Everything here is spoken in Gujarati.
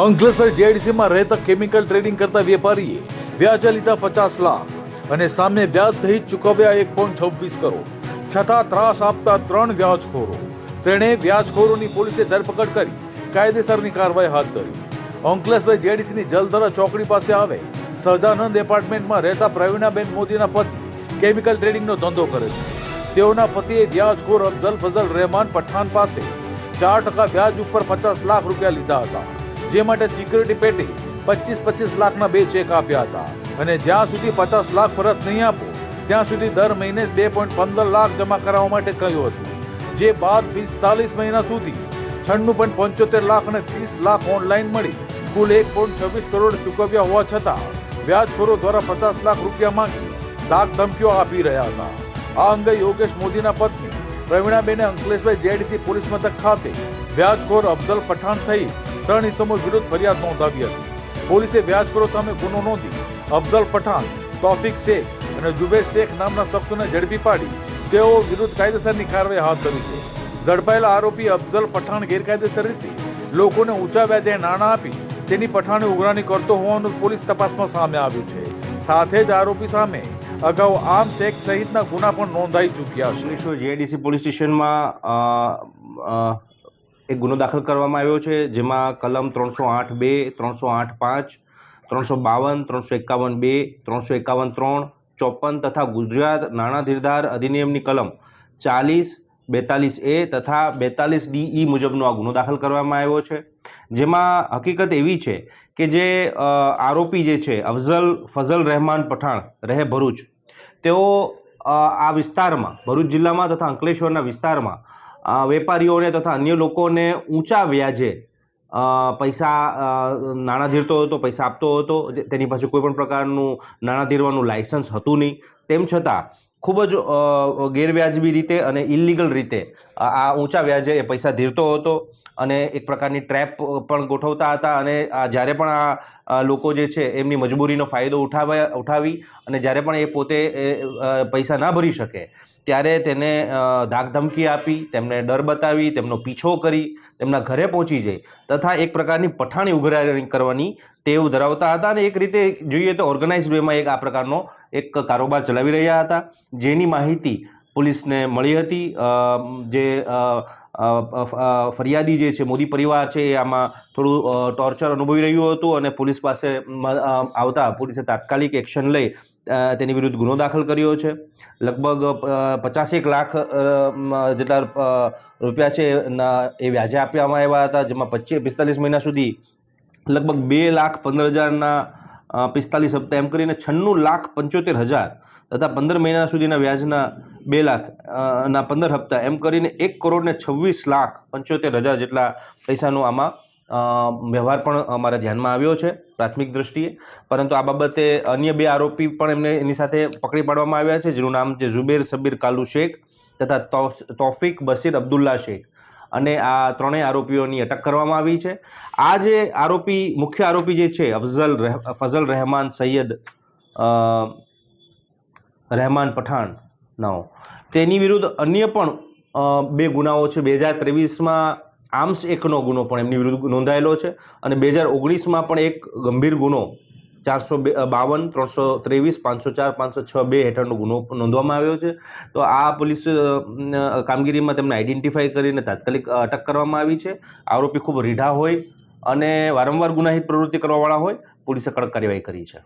અંકલેશ્વર જેડીસીમાં રહેતા કેમિકલ ટ્રેડિંગ કરતા વેપારીએ વ્યાજે લીધા પચાસ લાખ અને સામે વ્યાજ સહિત ચૂકવ્યા એક પોઈન્ટ છવ્વીસ કરોડ. છતાં ત્રાસ આપતા ત્રણ વ્યાજખોરો. તેણે વ્યાજખોરોની પોલીસે ધરપકડ કરી, કાયદેસરની કાર્યવાહી હાથ ધરી. અંકલેશ્વર જેડીસીની જલધરા ચોકડી પાસે આવે સહજાનંદ એપાર્ટમેન્ટમાં રહેતા પ્રવીણાબેન મોદીના પતિ કેમિકલ ટ્રેડિંગનો ધંધો કરે છે. તેઓના પતિએ વ્યાજખોર અફઝલ ફઝલ રહેમાન પઠાણ પાસે ચાર ટકા વ્યાજ ઉપર પચાસ લાખ રૂપિયા લીધા હતા. જે માટે સિક્યુરિટી પેટી પચીસ પચીસ લાખના બે ચેક આપ્યા હતા. અને જ્યાં સુધી પચાસ લાખ પરત નહીં આપો, ત્યાં સુધી દર મહિને બે પોઈન્ટ પંદર લાખ જમા કરાવવા માટે કહ્યું હતું. જે બાદ પિસ્તાલીસ મહિના સુધી છન્નું પોઈન્ટ પંચોતેર લાખ અને ત્રીસ લાખ ઓનલાઈન મળી, કુલ એક પોઈન્ટ છવ્વીસ કરોડ ચૂકવ્યા હોવા છતાં, વ્યાજખોરો દ્વારા પચાસ લાખ રૂપિયા માંગી ધાક ધમકીઓ આપી રહ્યા હતા. આ અંગે યોગેશ મોદીના પત્ની પ્રવીણાબેને અંકલેશભાઈ જેડીસી પોલીસ મથક ખાતે વ્યાજખોર અફઝલ પઠાણ સહિત ત્રણ ઇસમો વિરુદ્ધ ફરિયાદ નોંધાવી હતી. પોલીસે વ્યાજખોરો સામે ગુનો નોંધી અફઝલ પઠાણ, તોફિક શેખ અને જુબેર શેખ નામના શખ્સોને ઝડપી પાડી. તેઓ વિરુદ્ધ કાયદેસરની કાર્યવાહી હાથ ધરી છે. ઝડપાયેલા આરોપી અફઝલ પઠાણ ગેરકાયદેસર રીતે લોકોને ઊંચા વ્યાજે નાણાં આપી તેની પઠાણે ઉઘરાણી કરતો હોવાનું પોલીસ તપાસમાં સામે આવ્યું છે. સાથે જ આરોપી સામે અગાઉ આમ શેખ સહિતના ગુના પણ નોંધાઈ ચૂક્યા છે. જેડીસી પોલીસ સ્ટેશનમાં એક ગુનો દાખલ કરવામાં આવ્યો છે, જેમાં કલમ ત્રણસો આઠ બે, ત્રણસો આઠ પાંચ, ત્રણસો બાવન, ત્રણસો એકાવન બે, ત્રણસો એકાવન ત્રણ, ચોપન તથા ગુજરાત નાણાં ધીરધાર અધિનિયમની કલમ ચાલીસ, બેતાલીસ એ તથા બેતાલીસ ડીઈ મુજબનો આ ગુનો દાખલ કરવામાં આવ્યો છે. જેમાં હકીકત એવી છે કે જે આરોપી જે છે, અફઝલ ફઝલ રહેમાન પઠાણ, રહે ભરૂચ. તેઓ આ વિસ્તારમાં, ભરૂચ જિલ્લામાં તથા અંકલેશ્વરના વિસ્તારમાં વેપારીઓને તથા અન્ય લોકોને ઊંચા વ્યાજે પૈસા નાણાં ધીરતો હતો, પૈસા આપતો હતો તેની પાસે કોઈ પણ પ્રકારનું નાણાં ધીરવાનું લાયસન્સ હતું નહીં. તેમ છતાં, ખૂબ જ ગેરવ્યાજબી રીતે અને ઇલિગલ રીતે આ ઊંચા વ્યાજે એ પૈસા ધીરતો હતો. અને એક પ્રકારની ટ્રેપ પણ ગોઠવતા હતા અને જ્યારે પણ આ લોકો જે છે એમની મજબૂરીનો ફાયદો ઉઠાવ્યા ઉઠાવી અને જ્યારે પણ એ પોતે પૈસા ના ભરી શકે, ત્યારે તેને ધાકધમકી ધાક ધમકી આપી, તેમને ડર બતાવી, તેમનો પીછો કરી, તેમના ઘરે પહોંચી જઈ, તથા એક પ્રકારની પઠાણી ઉઘરાણી કરવાની ટેવ ધરાવતા હતા અને એક રીતે જોઈએ તો ઓર્ગેનાઇઝ વેમાં એક આ પ્રકારનો એક કારોબાર ચલાવી રહ્યા હતા. જેની માહિતી પોલીસને મળી હતી. જે ફરિયાદી જે છે, મોદી પરિવાર છે, એ આમાં થોડું ટોર્ચર અનુભવી રહ્યું હતું અને પોલીસ પાસે આવતા પોલીસે તાત્કાલિક એક્શન લઈ તેની વિરુદ્ધ ગુનો દાખલ કર્યો છે. લગભગ પચાસેક લાખ જેટલા રૂપિયા છે એ વ્યાજે આપવામાં આવ્યા હતા, જેમાં પચીસ, પિસ્તાલીસ મહિના સુધી લગભગ બે લાખ પંદર હજારના પિસ્તાલીસ હપ્તા, એમ કરીને છન્નું લાખ પંચોતેર હજાર તથા પંદર મહિના સુધીના વ્યાજના બે લાખ ના પંદર હપ્તા, એમ કરીને એક કરોડને છવ્વીસ લાખ પંચોતેર હજાર જેટલા પૈસાનો આમાં વ્યવહાર પણ અમારા ધ્યાનમાં આવ્યો છે પ્રાથમિક દ્રષ્ટિએ. પરંતુ આ બાબતે અન્ય બે આરોપી પણ એમને એની સાથે પકડી પાડવામાં આવ્યા છે, જેનું નામ છે ઝુબેર સબીર કાલુ શેખ તથા તોફિક બશીર અબ્દુલ્લા શેખ. અને આ ત્રણેય આરોપીઓની અટક કરવામાં આવી છે. આ જે આરોપી, મુખ્ય આરોપી જે છે, અફઝલ ફઝલ રહેમાન સૈયદ રહેમાન પઠાણ પઠાણનો તેની વિરુદ્ધ અન્ય પણ બે ગુનાઓ છે. બે હજાર ત્રેવીસમાં આર્મ્સ એકનો ગુનો પણ એમની વિરુદ્ધ નોંધાયેલો છે અને બે હજાર ઓગણીસમાં પણ એક ગંભીર ગુનો ચારસો બાવન, ત્રણસો ત્રેવીસ, પાંચસો ચાર, પાંચસો છ, બે હેઠળનો ગુનો નોંધવામાં આવ્યો છે. તો આ પોલીસ કામગીરીમાં તેમને આઈડેન્ટિફાઈ કરીને તાત્કાલિક અટક કરવામાં આવી છે. આરોપી ખૂબ રીઢા હોય અને વારંવાર ગુનાહિત પ્રવૃત્તિ કરવાવાળા હોય, પોલીસે કડક કાર્યવાહી કરી છે.